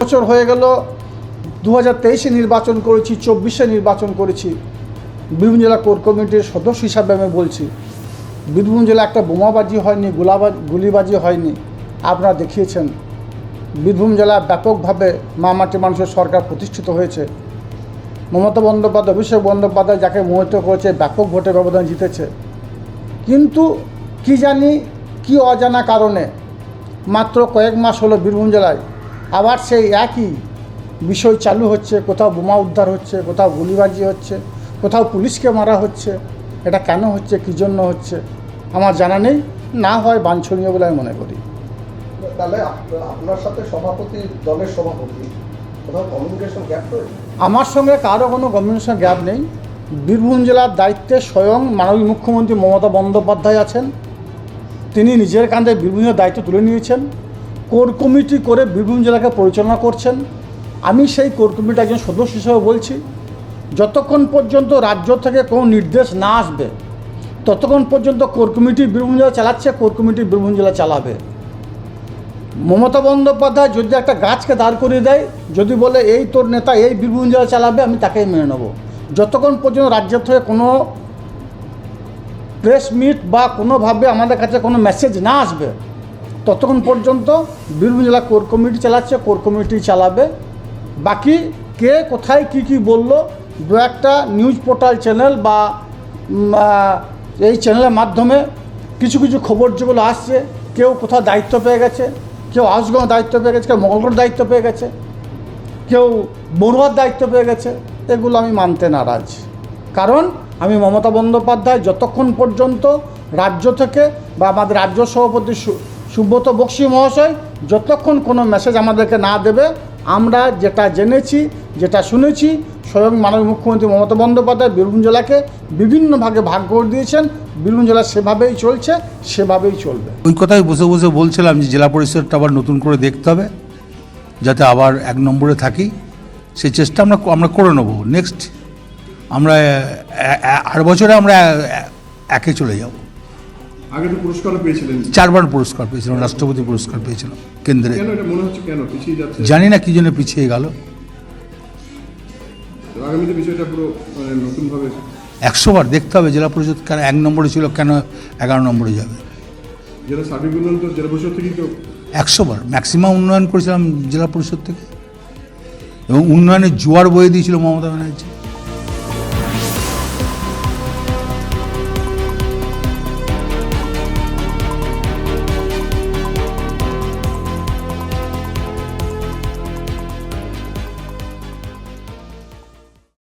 বছর হয়ে গেল দু হাজার তেইশে নির্বাচন করেছি, চব্বিশে নির্বাচন করেছি। বীরভূম জেলা কোর কমিটির সদস্য হিসাবে আমি বলছি, বীরভূম জেলা একটা বোমাবাজি হয়নি গোলাবাজি গুলিবাজি হয়নি। আপনারা দেখিয়েছেন, বীরভূম জেলা ব্যাপকভাবে মামাটি মানুষের সরকার প্রতিষ্ঠিত হয়েছে। মমতা বন্দ্যোপাধ্যায়, অভিষেক বন্দ্যোপাধ্যায় যাকে মোহিত করেছে, ব্যাপক ভোটের ব্যবধান জিতেছে। কিন্তু কি জানি, কি অজানা কারণে মাত্র কয়েক মাস হলো বীরভূম জেলায় আবার সেই একই বিষয় চালু হচ্ছে কোথাও বোমা উদ্ধার হচ্ছে কোথাও গুলিবাজি হচ্ছে কোথাও পুলিশকে মারা হচ্ছে। এটা কেন হচ্ছে কী জন্য হচ্ছে আমার জানা নেই। না হয় বাঞ্ছনীয় বলে আমি মনে করি। তাহলে আপনার সাথে সভাপতি দলের সভাপতি কোথাও কমিউনিকেশন গ্যাপ আমার সঙ্গে কারও কোনো কমিউনিকেশন গ্যাপ নেই। বীরভূম জেলার দায়িত্বে স্বয়ং মাননীয় মুখ্যমন্ত্রী মমতা বন্দ্যোপাধ্যায় আছেন। তিনি নিজের কাঁধে বীরভূমের দায়িত্ব তুলে নিয়েছেন। কোর কমিটি করে বীরভূম জেলাকে পরিচালনা করছেন। আমি সেই কোর কমিটির একজন সদস্য হিসেবে বলছি, যতক্ষণ পর্যন্ত রাজ্য থেকে কোনো নির্দেশ না আসবে, ততক্ষণ পর্যন্ত কোর কমিটি বীরভূম জেলা চালাচ্ছে, কোর কমিটি বীরভূম জেলা চালাবে। মমতা বন্দ্যোপাধ্যায় যদি একটা গাছকে দাঁড় করিয়ে দেয়, যদি বলে এই তোর নেতা এই বীরভূম জেলা চালাবে, আমি তাকেই মেনে নেব। যতক্ষণ পর্যন্ত রাজ্যের থেকে কোনো প্রেস মিট বা কোনোভাবে আমাদের কাছে কোনো মেসেজ না আসবে ততক্ষণ পর্যন্ত বীরভূম জেলা কোর কমিটি চালাচ্ছে, কোর কমিটি চালাবে। বাকি কে কোথায় কি কি বলল, দু একটা নিউজ পোর্টাল চ্যানেল বা এই চ্যানেলের মাধ্যমে কিছু কিছু খবর যেগুলো আসছে, কেউ কোথাও দায়িত্ব পেয়ে গেছে, কেউ আউসগাঁও দায়িত্ব পেয়ে গেছে, কেউ মঙ্গলকোট দায়িত্ব পেয়ে গেছে, কেউ বড়ুয়ার দায়িত্ব পেয়ে গেছে, এগুলো আমি মানতে নারাজ। কারণ আমি মমতা বন্দ্যোপাধ্যায় যতক্ষণ পর্যন্ত রাজ্য থেকে বা আমাদের রাজ্য সভাপতি সুব্রত বক্সি মহাশয়, যতক্ষণ কোনো মেসেজ আমাদেরকে না দেবে, আমরা যেটা জেনেছি, যেটা শুনেছি, স্বয়ং মাননীয় মুখ্যমন্ত্রী মমতা বন্দ্যোপাধ্যায় বীরভূম জেলাকে বিভিন্ন ভাগে ভাগ করে দিয়েছেন। বীরভূম জেলা সেভাবেই চলছে, সেভাবেই চলবে। ওই কথাই বসে বসে বলছিলাম যে জেলা পরিষদটা আবার নতুন করে দেখতে হবে, যাতে আবার এক নম্বরে থাকি। সেই চেষ্টা আমরা আমরা করে নেব। নেক্সট আমরা আর বছরে আমরা একে চলে যাব। আগে তো পুরস্কারও পেয়েছিলেন। চারবার পুরস্কার পেয়েছিলাম রাষ্ট্রপতি পুরস্কার পেয়েছিলাম কেন্দ্রে। কেন এটা মনে হচ্ছে কেন? পিছিয়ে যাচ্ছে। জানি না কি জন্য পিছিয়ে গেল। আগামীতে বিষয়টা পুরো মানে নতুনভাবে একশো বার দেখতে হবে জেলা পরিষদ কেন এক নম্বরে ছিল কেন এগারো নম্বরে যাবে। জেলা সার্বিক উন্নয়ন তো জেলা পরিষদ থেকেই তো একশো বার ম্যাক্সিমাম উন্নয়ন করেছিলাম জেলা পরিষদ থেকে। এবং উন্নয়নের জোয়ার বয়ে দিয়েছিল মমতা ব্যানার্জি।